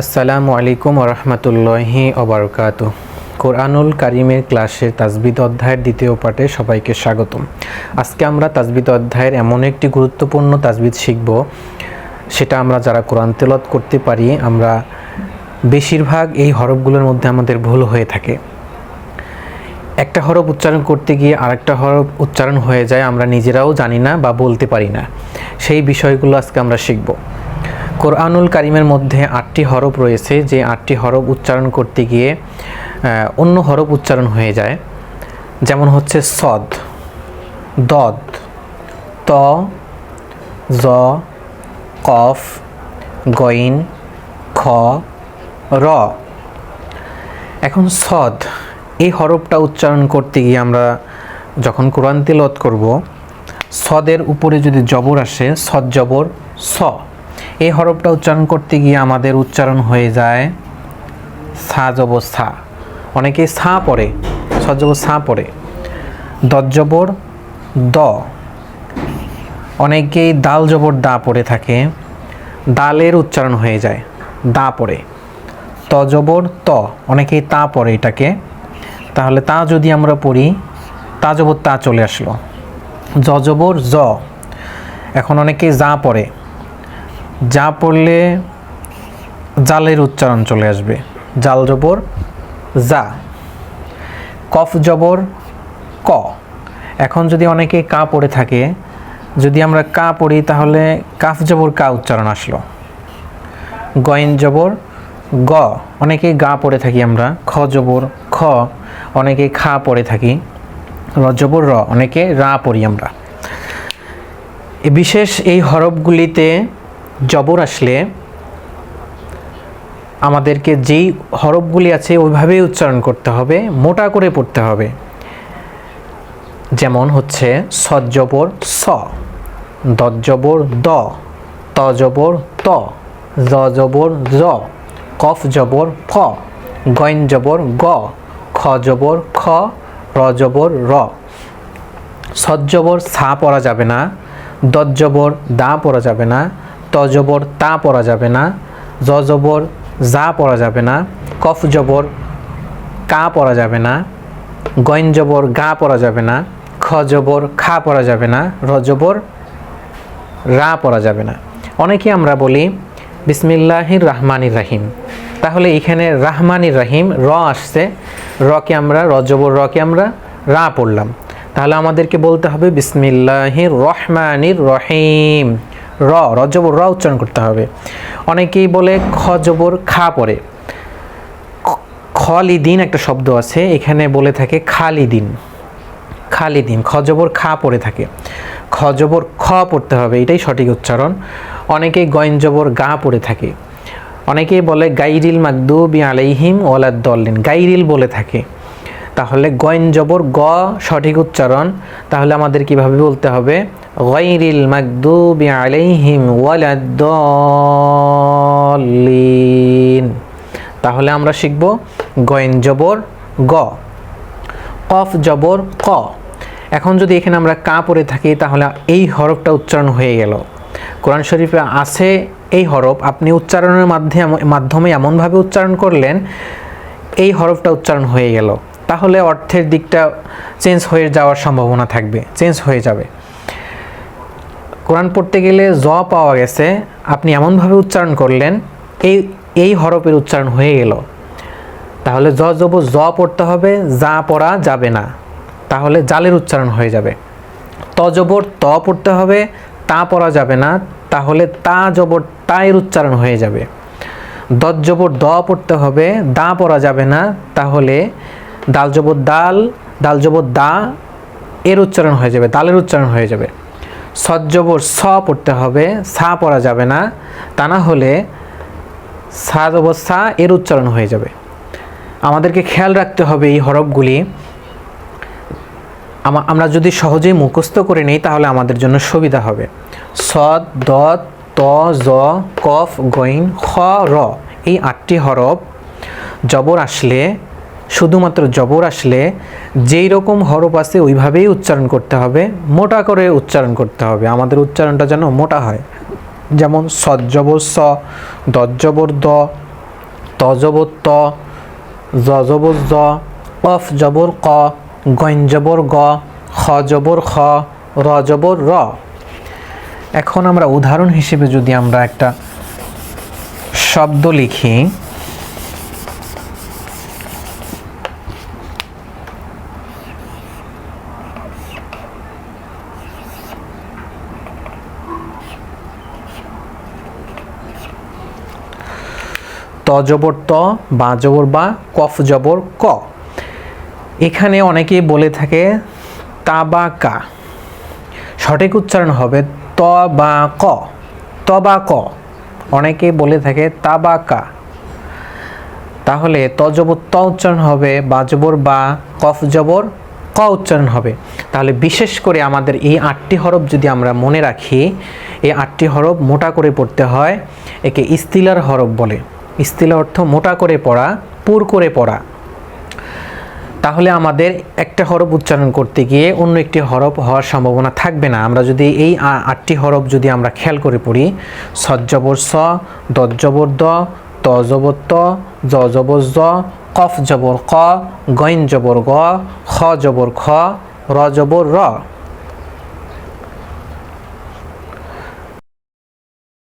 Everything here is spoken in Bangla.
আসসালামু আলাইকুম রহমতুল্লাহি অবরকাত কোরআনুল কারিমের ক্লাসের তাজবিদ অধ্যায়ের দ্বিতীয় পাঠে সবাইকে স্বাগতম। আজকে আমরা তাজবিদ অধ্যায়ের এমন একটি গুরুত্বপূর্ণ তাজবিদ শিখব, সেটা আমরা যারা কোরআন তেলত করতে পারি, আমরা বেশিরভাগ এই হরফগুলোর মধ্যে আমাদের ভুল হয়ে থাকে। একটা হরফ উচ্চারণ করতে গিয়ে আরেকটা হরফ উচ্চারণ হয়ে যায়, আমরা নিজেরাও জানি না বা বলতে পারি না। সেই বিষয়গুলো আজকে আমরা শিখব। কোরআনুল কারিমের মধ্যে আটটি হরফ রয়েছে, যে আটটি হরফ উচ্চারণ করতে গিয়ে অন্য হরফ উচ্চারণ হয়ে যায়। যেমন হচ্ছে সদ, দদ, ত, জ, কফ, গইন, খ, র। এখন সদ, এই হরফটা উচ্চারণ করতে গিয়ে আমরা যখন কোরআন তিলত করব, সদের উপরে যদি জবর আসে, সদ জবর স। এই হরফটা উচ্চারণ করতে গিয়ে আমাদের উচ্চারণ হয়ে যায় সা জবর সা অনেকে সা পড়ে সদ জবর সা পড়ে। দদ জবর দ। অনেকেই দাল জবর দা পড়ে থাকে, দালের উচ্চারণ হয়ে যায়, দা পড়ে। ত জবর ত, অনেকেই তা পড়ে এটাকে। তাহলে তা যদি আমরা পড়ি, তা জবর তা চলে আসলো। জ জবর জ। এখন অনেকেই যা পড়ে যা পড়লে জালের উচ্চারণ চলে আসবে। জাল জবর, যা। কফ জবর, ক। এখন যদি অনেকে কা পড়ে থাকে, যদি আমরা কা পড়ি, তাহলে কাফ জবর, কা উচ্চারণ আসলো। গয়েন জবর, গ। অনেকে গা পড়ে থাকি আমরা, খ জবর, খ। অনেকে খা পড়ে থাকি, র জবর, র। অনেকে রা পড়ি আমরা। বিশেষ এই হরফগুলিতে জবর আসলে আমাদেরকে যেই হরফগুলি আছে ওইভাবেই উচ্চারণ করতে হবে, মোটা করে পড়তে হবে। যেমন হচ্ছে সজ্জবর স দজ্জবর দ, ত জবর ত জবর জ, কফ জবর ফ, গইন জবর গ, খ জবর খ, র জবর র। সজ্জবর সা পড়া যাবে না দজ্জবর দা পড়া যাবে না তজবর তা পড়া যাবে না জবর যা পড়া যাবে না কফ জবর কা পড়া যাবে না গইন জবর গা পড়া যাবে না খ জবর খা পড়া যাবে না র জবর রা পড়া যাবে না। অনেকে আমরা বলি, বিসমিল্লাহির রাহমানির রাহিম। তাহলে এখানে রাহমানির রাহিম, র আসছে, রকে আমরা, রজবর রকে আমরা রা পড়লাম। তাহলে আমাদেরকে বলতে হবে, বিসমিল্লাহির রহমানির রহিম। র রজবর র উচ্চারণ করতে হবে। অনেকেই বলে খ জবর খা পরে খলিদিন একটা শব্দ আছে, এখানে বলে থাকে খালিদিন। খালিদিন, খজবর খা পড়ে থাকে। খজবর খ পড়তে হবে, এটাই সঠিক উচ্চারণ। অনেকেই গয়েন জবর গা পড়ে থাকে। অনেকেই বলে গাইরিল মাকদুবি আলাইহিম ওয়ালাদ্দল্লিন গাইরিল বলে থাকে। তাহলে গয়েন জবর, গ সঠিক উচ্চারণ, তাহলে আমাদের কীভাবে বলতে হবে? গাইরিল মাকদুবি আলাইহিম ওয়ালাদ্দল্লিন। তাহলে আমরা শিখব গয়েন জবর, গ। কফ জবর, ক। এখন যদি এখানে আমরা কা পড়ে থাকি, তাহলে এই হরফটা উচ্চারণ হয়ে গেল। কোরআন শরীফে আছে এই হরফ, আপনি উচ্চারণের মাধ্যমে মাধ্যমে এমনভাবে উচ্চারণ করলেন, এই হরফটা উচ্চারণ হয়ে গেল। তাহলে অর্থের দিকটা চেঞ্জ হয়ে যাওয়ার সম্ভাবনা থাকবে, চেঞ্জ হয়ে যাবে। কোরআন পড়তে গেলে জ পাওয়া গেছে, আপনি এমনভাবে উচ্চারণ করলেন, এই এই হরফের উচ্চারণ হয়ে গেল। তাহলে জ জব জ পড়তে হবে, যা পড়া যাবে না। তাহলে জালের উচ্চারণ হয়ে যাবে। ত জবর ত পড়তে হবে, তা পড়া যাবে না, তাহলে তা জবর তায়ের উচ্চারণ হয়ে যাবে। দত জবর দ পড়তে হবে, দা পড়া যাবে না, তাহলে দাল জবর দাল দাল জবর দা, এর উচ্চারণ হয়ে যাবে, দালের উচ্চারণ হয়ে যাবে। সজ্জবর স পড়তে হবে, সা পড়া যাবে না, তা না হলে সা জবর সা, এর উচ্চারণ হয়ে যাবে। আমাদেরকে খেয়াল রাখতে হবে এই হরফগুলি। আমরা যদি সহজেই মুখস্থ করে নিই, তাহলে আমাদের জন্য সুবিধা হবে। সদ দ ত, জ, কফ গইন খ, র, এই আটটি হরফ জবর আসলে শুধুমাত্র জবর আসলে যেই রকম হরফ আছে ওইভাবেই উচ্চারণ করতে হবে, মোটা করে উচ্চারণ করতে হবে। আমাদের উচ্চারণটা যেন মোটা হয়। যেমন সজ্জবর স দজ্জবর দ, ত জবর ত জবর জ কফ জবর ক, গইন জবর গ, খ জবর খ, র জবর র। এখন আমরা উদাহরণ হিসেবে যদি আমরা একটা শব্দ লিখি ত জবর ত, বা জবর বা কফ জবর ক। এখানে অনেকেই বলে থাকে তা বা কা সঠিক উচ্চারণ হবে ত বা ক। ত বা ক। অনেকেই বলে থাকে তা বা কা তাহলে ত জবর ত উচ্চারণ হবে, বা জবর বা কফ জবর ক উচ্চারণ হবে। তাহলে বিশেষ করে আমাদের এই আটটি হরফ যদি আমরা মনে রাখি, এই আটটি হরফ মোটা করে পড়তে হয়, একে ইস্তিলার হরফ বলে। ইস্তিলা অর্থ মোটা করে পড়া, পুর করে পড়া। তাহলে আমাদের একটা হরফ উচ্চারণ করতে গিয়ে অন্য একটি হরফ হওয়ার সম্ভাবনা থাকবে না। আমরা যদি এই আটটি হরফ যদি আমরা খেয়াল করে পড়ি, সজ্জবর স, দজ্জবর দ ত জবর ত জবর জ কফ জবর ক গইন জবর গ খ জবর খ র জবর র।